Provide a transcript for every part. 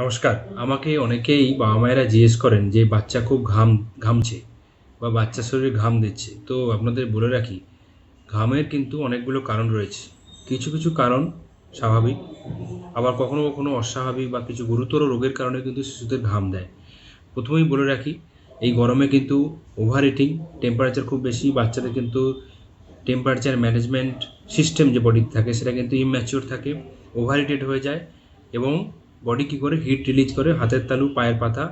নমস্কার। আমাকে অনেকেই বাবা মায়েরা জিজ্ঞেস করেন যে, বাচ্চা খুব ঘাম, ঘামছে বা বাচ্চার শরীরে ঘাম দিচ্ছে। তো আপনাদের বলে রাখি, ঘামের কিন্তু অনেকগুলো কারণ রয়েছে। কিছু কিছু কারণ স্বাভাবিক, আবার কখনো কখনো অস্বাভাবিক বা কিছু গুরুতর রোগের কারণে কিন্তু শিশুদের ঘাম দেয়। প্রথমেই বলে রাখি, এই গরমে কিন্তু ওভার ইটিং টেম্পারেচার খুব বেশি, বাচ্চাদের কিন্তু টেম্পারেচার ম্যানেজমেন্ট সিস্টেম যে বডিতে থাকে, সেটা কিন্তু ইম্যাচিওর থাকে ওভার হিটেড হয়ে যায় এবং বডি কী করে? হিট রিলিজ করে হাতের তালু, পায়ের পাতা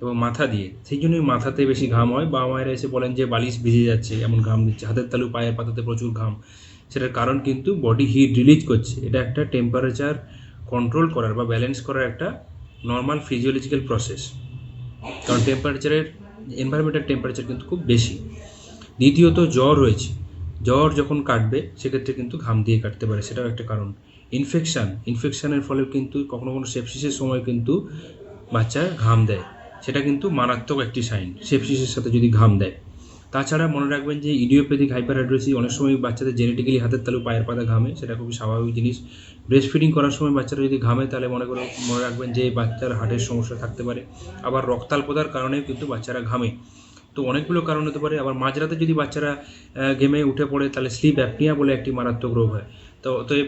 এবং মাথা দিয়ে। সেই জন্যই মাথাতে বেশি ঘাম হয়। বাবা মায়েরা এসে বলেন যে, বালিশ ভিজে যাচ্ছে, এমন ঘাম দিচ্ছে। হাতের তালু, পায়ের পাতাতে প্রচুর ঘাম। সেটার কারণ কিন্তু বডি হিট রিলিজ করছে। এটা একটা টেম্পারেচার কন্ট্রোল করার বা ব্যালেন্স করার একটা নর্মাল ফিজিওলজিক্যাল প্রসেস কারণ টেম্পারেচারের এনভায়রনমেন্টাল টেম্পারেচার কিন্তু খুব বেশি। দ্বিতীয়ত জ্বর রয়েছে জ্বর যখন কাটবে, সেক্ষেত্রে কিন্তু ঘাম দিয়ে কাটতে পারে। সেটাও একটা কারণ। ইনফেকশান ইনফেকশানের ফলে কিন্তু কখনো কখনো সেপসিসের সময় কিন্তু বাচ্চা ঘাম দেয়। সেটা কিন্তু মারাত্মক একটি সাইন সেপসিসের সাথে যদি ঘাম দেয়। তাছাড়া মনে রাখবেন যে ইডিওপ্যাথিক হাইপারহাইড্রোসি অনেক সময় বাচ্চাদের জেনেটিক্যালি হাতের তালু, পায়ের পাতা ঘামে, সেটা খুবই স্বাভাবিক জিনিস। ব্রেস্ট ফিডিং করার সময় বাচ্চারা যদি ঘামে, তাহলে মনে করে, মনে রাখবেন যে বাচ্চার হার্টের সমস্যা থাকতে পারে। আবার রক্তাল্পতার কারণেও কিন্তু বাচ্চারা ঘামে। তো অনেকগুলো কারণ হতে পারে। আবার মাঝরাতে যদি বাচ্চারা ঘেমে উঠে পড়ে, তাহলে স্লিপ অ্যাপনিয়া বলে একটি মারাত্মক রোগ হয়। তো, অতএব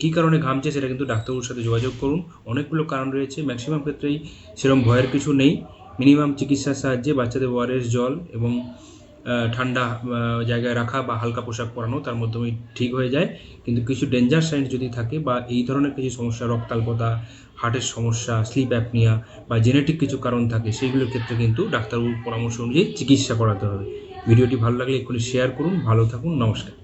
কী কারণে ঘামছে সেটা কিন্তু ডাক্তারবাবুর সাথে যোগাযোগ করুন। অনেকগুলো কারণ রয়েছে ম্যাক্সিমাম ক্ষেত্রেই সেরকম ভয়ের কিছু নেই। মিনিমাম চিকিৎসার সাহায্যে বাচ্চাদের ওয়ারেস জল এবং ঠান্ডা জায়গায় রাখা বা হালকা পোশাক পরানো তার মাধ্যমে ঠিক হয়ে যায়। কিন্তু কিছু ডেঞ্জার সাইন্স যদি থাকে বা এই ধরনের কিছু সমস্যা, রক্তাল্পতা হার্টের সমস্যা স্লিপ অ্যাপনিয়া বা জেনেটিক কিছু কারণ থাকে সেইগুলোর ক্ষেত্রে কিন্তু ডাক্তারবাবুর পরামর্শ অনুযায়ী চিকিৎসা করাতে হবে। ভিডিওটি ভালো লাগলে এক্ষুনি শেয়ার করুন। ভালো থাকুন। নমস্কার।